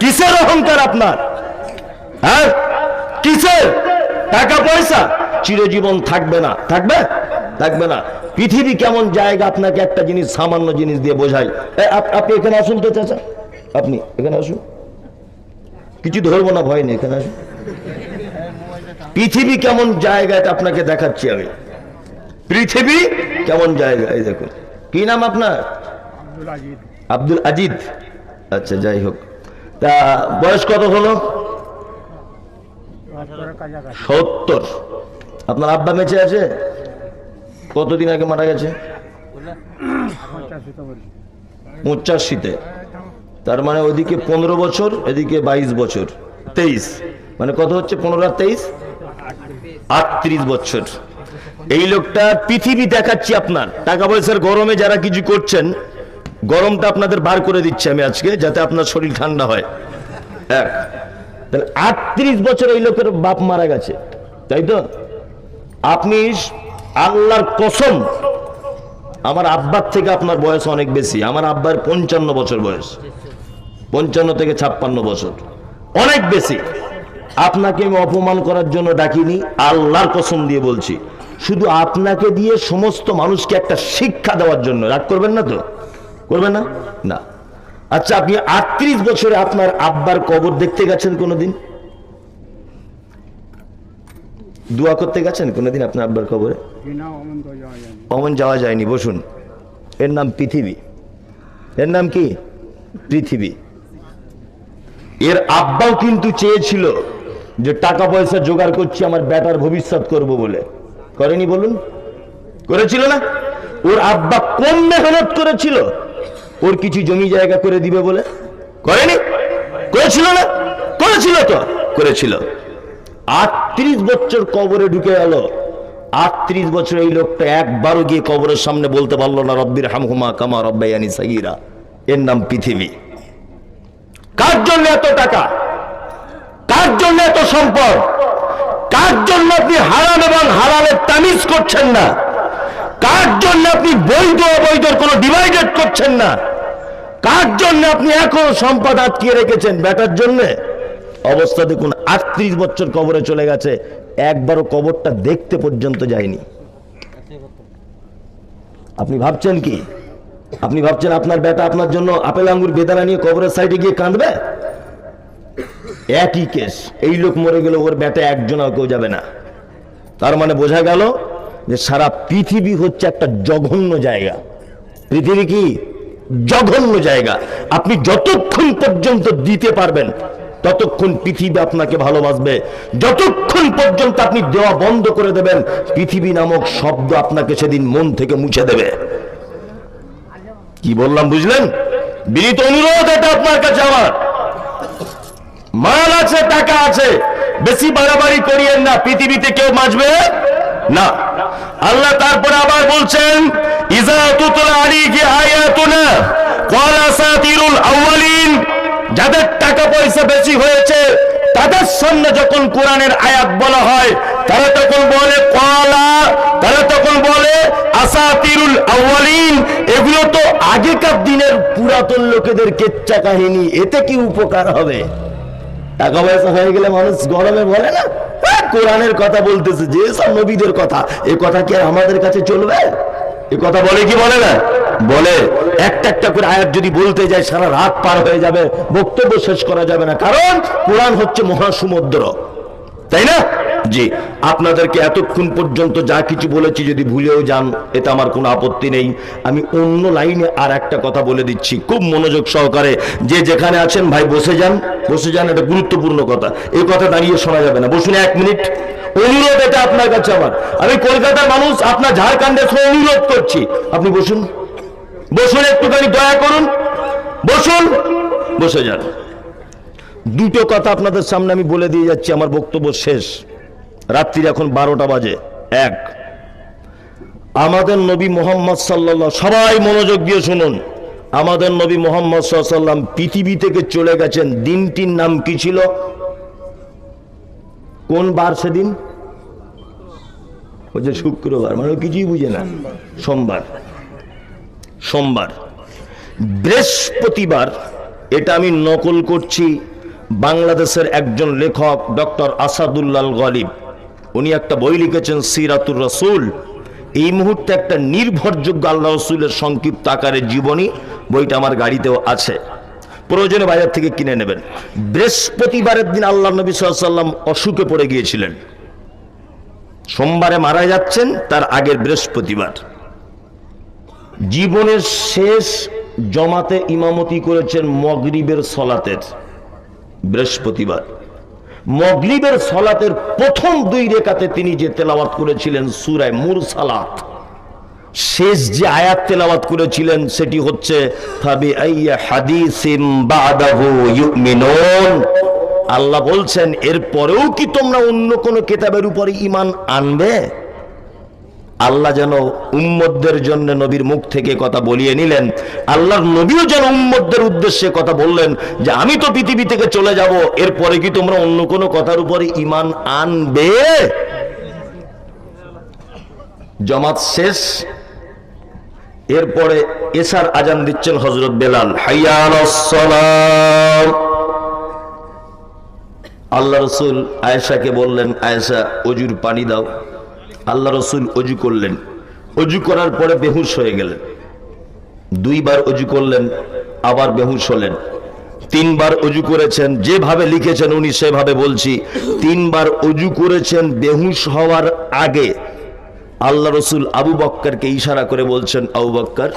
কিসের অহংকার আপনার? হ্যাঁ? কিসের? টাকা পয়সা? চিরজীবন থাকবে না। থাকবে? থাকবে না। পৃথিবী কেমন জায়গা আপনাকে একটা জিনিস সামান্য জিনিস দিয়ে বোঝাই আপনি এখানে আসুন তো চাচা। আপনি এখানে আসুন। কিছু ধরবো না ভয় নেই এখানে আসুন। পৃথিবী কেমন জায়গা এটা আপনাকে দেখাচ্ছি আমি। পৃথিবী কেমন জায়গা এই দেখুন। কি নাম আপনার? আব্দুল আজিদ আচ্ছা যাই হোক। তা বয়স কত হলো? সত্তর। আপনার আব্বা বেঁচে আছে? কতদিন আগে মারা গেছে? পঁচাশিতে। তার মানে ওদিকে পনেরো বছর, এদিকে বাইশ বছর। তেইশ। মানে কত হচ্ছে পনেরো আর তেইশ? আটত্রিশ বছর। এই লোকটা পৃথিবী দেখাচ্ছি আপনার। টাকা পয়সার গরমে যারা কিছু করছেন গরমটা আপনাদের বার করে দিচ্ছি আমি আজকে, যাতে আপনার শরীর ঠান্ডা হয়। এক তাহলে আটত্রিশ বছর এই লোকের বাপ মারা গেছে, তাই তো? আপনি আল্লাহর কসম, আমার আব্বার থেকে আপনার বয়স অনেক বেশি, আমার আব্বার পঞ্চান্ন বছর বয়স, পঞ্চান্ন থেকে ছাপ্পান্ন বছর, অনেক বেশি। আপনাকে আমি অপমান করার জন্য ডাকিনি, আল্লাহর কসম দিয়ে বলছি। শুধু আপনাকে দিয়ে সমস্ত মানুষকে একটা শিক্ষা দেওয়ার জন্য, রাগ করবেন না তো? করবেন না? না। আচ্ছা আপনি আটত্রিশ বছরে আপনার আব্বার কবর দেখতে গেছেন কোনোদিন? দোয়া করতে গেছেন কোনোদিন আপনার আব্বার কবরে? অমন যাওয়া যায়নি, বসুন। এর নাম পৃথিবী। এর নাম কি? পৃথিবী। এর আব্বাও কিন্তু চেয়েছিল যে টাকা পয়সা জোগাড় করছি, আমার বেটার ভবিষ্যৎ করব বলে। করেনি বলুন? করেছিল না? ওর আব্বা কম মেহনত করেছিল? ওর কিছু জমি জায়গা করে দিবে বলে? করেনি? করেছিল না? করেছিল তো? করেছিল। আটত্রিশ বছর কবরে ঢুকে গেল। আটত্রিশ বছর এই লোকটা একবারও গিয়ে কবরের সামনে বলতে পারল না, রব্বির হামহুমা কামা রব্বাইয়ানি সাগিরা। এর নাম পৃথিবী। কার জন্য এত টাকা? কার জন্য এত সম্পদ? কার জন্য আপনি হারাম এবং হারামের তামিজ করছেন না? কার জন্য আপনি বৈধ অবৈধর কোনো ডিভাইডেড করছেন না? কার জন্য আপনি এখনও সম্পদ আটকিয়ে রেখেছেন বেটার জন্য? অবস্থা দেখুন, আটত্রিশ বছর কবরে চলে গেছে, একবারও কবরটা দেখতে পর্যন্ত যায়নি। আপনি ভাবছেন কি? আপনি ভাবছেন আপনার বেটা আপনার জন্য আপেল আঙ্গুর বেদানা নিয়ে কবরের সাইডে গিয়ে কাঁদবে? একই কেস, এই লোক মরে গেলে ওর বেটা একজনও কেউ যাবে না। তার মানে বোঝা গেল যে সারা পৃথিবী হচ্ছে একটা জঘন্য জায়গা। পৃথিবী কি? জঘন্য জায়গা। আপনি যতক্ষণ পর্যন্ত দিতে পারবেন, ততক্ষণ পৃথিবী আপনাকে ভালোবাসবে। যতক্ষণ পর্যন্ত আপনি দেওয়া বন্ধ করে দেবেন, পৃথিবী নামক শব্দ আপনাকে সেদিন মন থেকে মুছে দেবে। কি বললাম, বুঝলেন? বিনীত অনুরোধ এটা আপনার কাছে আমার। মাল আছে, টাকা আছে, বেশি বাড়াবাড়ি করিয়েন না, পৃথিবীতে কেউ বাঁচবে না। আল্লাহ তারপরে আবার বলছেন আউয়ালিন। যাদের টাকা পয়সা বেশি হয়েছে, তাদের সামনে যখন কোরআনের আয়াত বলা হয়, তারা তখন বলে কলা তারা তখন বলে, আসাতিরুল আউয়ালিন। এগুলো তো আগেকার দিনের পুরাতন লোকেদের কেচ্চা কাহিনী, এতে কি উপকার হবে? টাকা পয়সা হয়ে গেলে মানুষ গরমে বলে না? হ্যাঁ, কোরআনের কথা বলতেছে যে সব নবীদের কথা। এ কথা কি আর আমাদের কাছে চলবে? এ কথা বলে কি বলে না? বলে। একটা একটা করে আয়াত যদি বলতে যায় সারা রাত পার হয়ে যাবে বক্তব্য শেষ করা যাবে না। কারণ কোরআন হচ্ছে মহাসমুদ্র। তাই না? জি আপনাদেরকে এতক্ষণ পর্যন্ত যা কিছু বলেছি, যদি ভুলেও যান, এতে আমার কোনো আপত্তি নেই। আমি অন্য লাইনে আর একটা কথা বলে দিচ্ছি। খুব মনোযোগ সহকারে যে যেখানে আছেন, ভাই, বসে যান। বসে যান, এটা গুরুত্বপূর্ণ কথা। এই কথা দাঁড়িয়ে শোনা যাবে না। বসুন এক মিনিট। অনুরোধ এটা আপনার কাছে আমার। আমি কলকাতার মানুষ, আপনার ঝাড়খণ্ডের সঙ্গে অনুরোধ করছি। আপনি বসুন। বসুন একটুখানি, দয়া করুন। বসুন। বসে যান। দুটো কথা আপনাদের সামনে আমি বলে দিয়ে যাচ্ছি। আমার বক্তব্য শেষ। রাত্রির এখন বারোটা বাজে, এক। আমাদের নবী মোহাম্মদ সাল্লাহ সবাই মনোযোগ দিয়ে শুনুন। আমাদের নবী মোহাম্মদ সাল্লাম পৃথিবী থেকে চলে গেছেন। দিনটির নাম কি ছিল? কোন বার সেদিন? হচ্ছে শুক্রবার মানে কিছুই বুঝে না। সোমবার। সোমবার। বৃহস্পতিবার, এটা আমি নকল করছি, বাংলাদেশের একজন লেখক, ডক্টর আসাদুল্লাল গলিব। উনি একটা বই লিখেছেন, সিরাতুর রসুল। এই মুহূর্তে একটা নির্ভরযোগ্য আল্লাহ রসুলের সংক্ষিপ্ত আকারের জীবনী বইটা আমার গাড়িতেও আছে। প্রয়োজনে বাজার থেকে কিনে নেবেন। বৃহস্পতিবারের দিন আল্লাহ নবী সাল্লাম অসুখে পড়ে গিয়েছিলেন। সোমবারে মারা যাচ্ছেন, তার আগের বৃহস্পতিবার। জীবনের শেষ জমাতে ইমামতি করেছেন মগরিবের সলাতের বৃহস্পতিবার। মগরিবের সলাতের প্রথম দুই রেখাতে তিনি যে তেলাওয়াত করেছিলেন সুরায় মুরসালাত, শেষ যে আয়াত তেলাওয়াত করেছিলেন সেটি হচ্ছে আল্লাহ বলছেন এর পরেও কি তোমরা অন্য কোন কেতাবের উপরে ইমান আনবে? আল্লাহ যেন উম্মতদের জন্য নবীর মুখ থেকে কথা বলিয়ে নিলেন। আল্লাহর নবীও যেন উম্মতদের উদ্দেশ্যে কথা বললেন যে, আমি তো পৃথিবী থেকে চলে যাব, এরপরে কি তোমরা অন্য কোনো কথার উপরে ঈমান আনবে? জমাত শেষ। এরপরে এসার আজান দিচ্ছেন হজরত বেলাল। হাইয়ান আল্লাহ রসুল আয়েশাকে বললেন, আয়েশা, অজুর পানি দাও। আল্লাহ রসুল অজু করলেন। অজু করার পরে বেহুশ হয়ে গেলেন। দুইবার অজু করলেন, আবার বেহুশ হলেন। তিনবার অজু করেছেন, যেভাবে লিখেছেন উনি সেভাবে বলছি। তিনবার অজু করেছেন, বেহুশ হওয়ার আগে আল্লাহ রসুল আবু বক্কারকে ইশারা করে বলছেন, আবু বক্কার,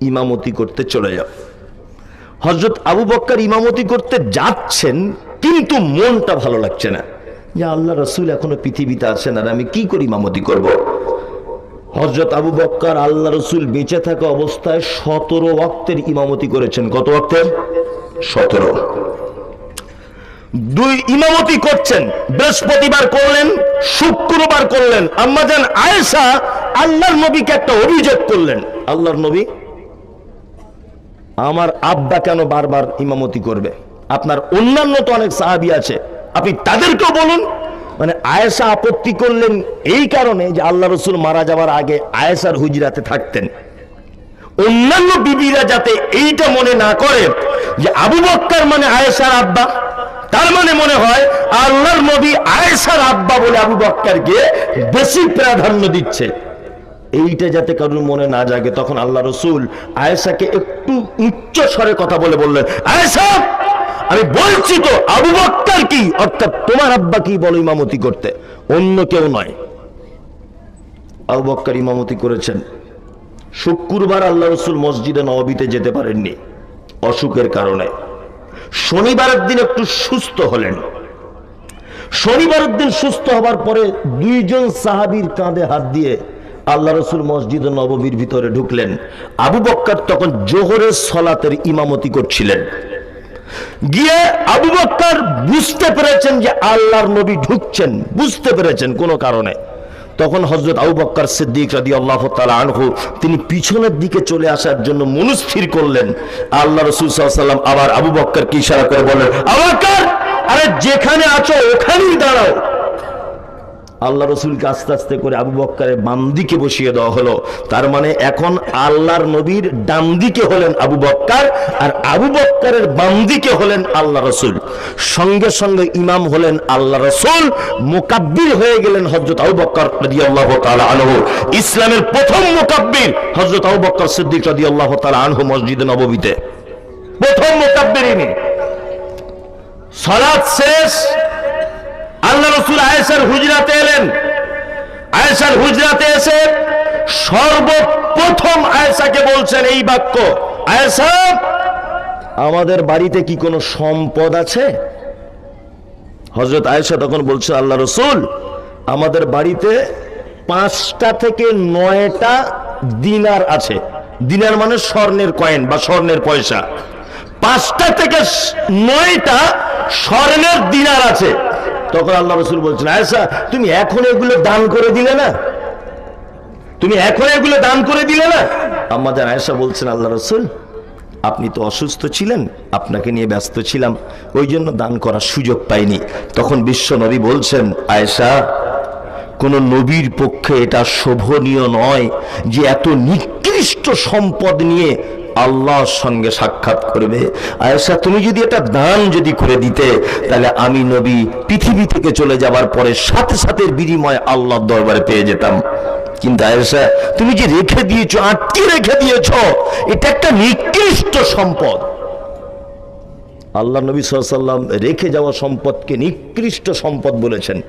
ইমামতি করতে চলে যাও। হজরত আবু বক্কার ইমামতি করতে যাচ্ছেন, কিন্তু মনটা ভালো লাগছে না। যে আল্লাহ রসুল, এখনও পৃথিবীতে আছেন আর আমি কি করে মামতি করব। হজরত আবু বক্কার আল্লাহ রসুল বেঁচে থাকা অবস্থায় সতেরো ওয়াক্তের ইমামতি করেছেন। কত ওয়াক্তের? সতেরো। দুই ইমামতি করছেন। বৃহস্পতিবার করলেন, শুক্রবার করলেন। আম্মাজান আয়েশা আল্লাহর নবীকে একটা অভিযোগ করলেন। আল্লাহর নবী, আমার আব্বা কেন বারবার ইমামতি করবে? আপনার অন্যান্য তো অনেক সাহাবি আছে। আপনি তাদেরকেও বলুন। মানে আয়েশা আপত্তি করলেন এই কারণে যে আল্লাহ রসুল মারা যাওয়ার আগে আয়েশার হুজরাতে থাকতেন। অন্যান্য বিবিরা যাতে এইটা মনে না করে যে আবু বক্কার মানে আয়েশার আব্বা, তার মানে মনে হয় আল্লাহর নবী আয়েশার আব্বা বলে আবু বক্কারকে বেশি প্রাধান্য দিচ্ছে। এইটা যাতে কারোর মনে না জাগে, তখন আল্লাহ রসুল আয়েশাকে একটু উচ্চ স্বরে কথা বলে বললেন, আয়েশা আমি বলছি তো, আবু বক্কার কি? অর্থাৎ তোমার আব্বা কি বলো ইমামতি করতে? অন্য কেউ নয়। আবু বক্কার ইমামতি করেছেন। শুক্রবার আল্লাহ রসুল মসজিদে নবীতে যেতে পারেননি, অসুখের কারণে। শনিবারের দিন একটু সুস্থ হলেন। শনিবারের দিন সুস্থ হবার পরে দুইজন সাহাবির কাঁধে হাত দিয়ে আল্লাহ রসুল মসজিদ নববীর ভিতরে ঢুকলেন। আবু বক্কার তখন জোহরের সলাতের ইমামতি করছিলেন। গিয়ে আবু বুঝতে পেরেছেন যে আল্লাহর নবী ঢুকছেন, বুঝতে পেরেছেন কোনো কারণে। তখন হজরত আবু বক্কর সিদ্দিক রাদি আল্লাহ আনহু তিনি পিছনের দিকে চলে আসার জন্য মনস্থির করলেন। আল্লাহ রসুল সাল্লাম আবার আবু বক্করকে ইশারা করে বললেন, আবু বক্কর, আরে যেখানে আছো ওখানেই দাঁড়াও। আল্লাহ রসুলকে আস্তে আস্তে করে আবু বক্কারের বাম দিকে বসিয়ে দেওয়া হলো। তার মানে এখন আল্লাহর নবীর ডান দিকে হলেন আবু বক্কার আর আবু বক্কারের বাম দিকে হলেন আল্লাহ রসুল। সঙ্গে সঙ্গে ইমাম হলেন আল্লাহ রসুল মোকাব্বির হয়ে গেলেন হজরত আবু বক্কর রাদি আল্লাহ আনহু। ইসলামের প্রথম মোকাব্বির হজরত আবু বক্কর সিদ্দিক রাদি আল্লাহ তালা আনহু মসজিদে নববীতে। প্রথম মোকাব্বির ইনি। সলাৎ শেষ আল্লাহ রসুল আয়েশার হুজরাতে এলেন। আয়েশার হুজরাতে এসে সর্বপ্রথম আয়েশাকে বলছেন এই বাক্য, আয়েশা, আমাদের বাড়িতে কি কোনো সম্পদ আছে? হজরত আয়েশা তখন বলছে, আল্লাহ রসুল, আমাদের বাড়িতে পাঁচটা থেকে নয়টা দিনার আছে। দিনার মানে স্বর্ণের কয়েন বা স্বর্ণের পয়সা। পাঁচটা থেকে নয়টা স্বর্ণের দিনার আছে। তখন আল্লাহ রসুল বলছেন আয়সা তুমি এখন এগুলো দান করে দিলে না? তুমি এখন এগুলো দান করে দিলে না? আমাদের আয়সা বলছেন, আল্লাহ রসুল, আপনি তো অসুস্থ ছিলেন, আপনাকে নিয়ে ব্যস্ত ছিলাম, ওই জন্য দান করার সুযোগ পাইনি। তখন বিশ্ব নবী বলছেন, আয়েশা, কোন নবীর পক্ষে এটা শোভনীয় নয় যে এত নিকৃষ্ট সম্পদ নিয়ে আল্লাহর সঙ্গে সাক্ষাৎ করবে। আয়েশা, তুমি যদি এটা দান যদি করে দিতে, তাহলে আমি নবী পৃথিবী থেকে চলে যাবার পরে সাথে সাথে বিনিময় আল্লাহর দরবারে পেয়ে যেতাম। কিন্তু আয়েশা, তুমি যে রেখে দিয়েছ, আটকে রেখে দিয়েছ, এটা একটা নিকৃষ্ট সম্পদ। আল্লাহ নবী সাল্লাম রেখে যাওয়া সম্পদকে নিকৃষ্ট সম্পদ বলেছেন।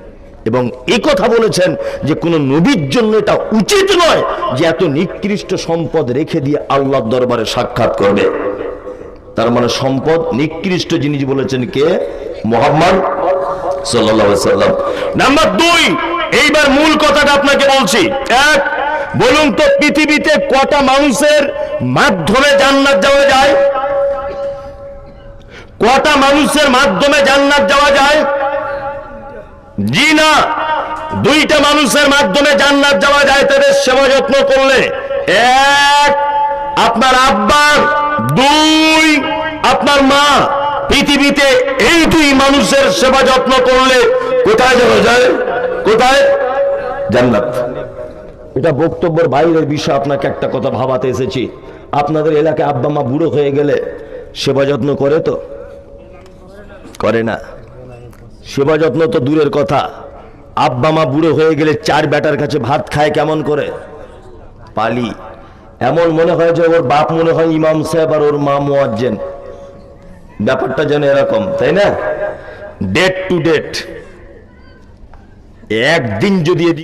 এবং কথা বলেছেন যে কোন নবীর জন্য এটা উচিত নয় যে এত নিকৃষ্ট সম্পদ রেখে দিয়ে আল্লাহর দরবারে সাক্ষাৎ করবে। তার মানে সম্পদ নিকৃষ্ট জিনিস বলেছেন কে? মোহাম্মদ সাল্লাম। নাম্বার দুই, এইবার মূল কথাটা আপনাকে বলছি। এক, বলুন তো পৃথিবীতে কটা মানুষের মাধ্যমে জান্নাত যাওয়া যায়? কটা মানুষের মাধ্যমে জান্নাত যাওয়া যায়? জি না। দুইটা মানুষের মাধ্যমে জান্নাত যাওয়া যায় তাদের সেবা যত্ন করলে এক, আপনার আব্বা, দুই, আপনার মা, পৃথিবীতে এই দুই মানুষের সেবা যত্ন করলে কোথায় যাওয়া যায়? কোথায়? জান্নাত। এটা বক্তব্যের বাইরের বিষয়, আপনাকে একটা কথা ভাবাতে এসেছি। আপনাদের এলাকায় আব্বা মা বুড়ো হয়ে গেলে সেবা যত্ন করে তো? করে না। সেবা যত্ন তো দূরের কথা। আব্বা মা বুড়ো হয়ে গেলে চার ব্যাটার কাছে ভাত খায় কেমন করে? পালি, এমন মনে হয় যে ওর বাপ মনে হয় ইমাম সাহেব আর ওর মা মোয়াজ্জেন। ব্যাপারটা যেন এরকম, তাই না? ডেট টু ডেট একদিন যদি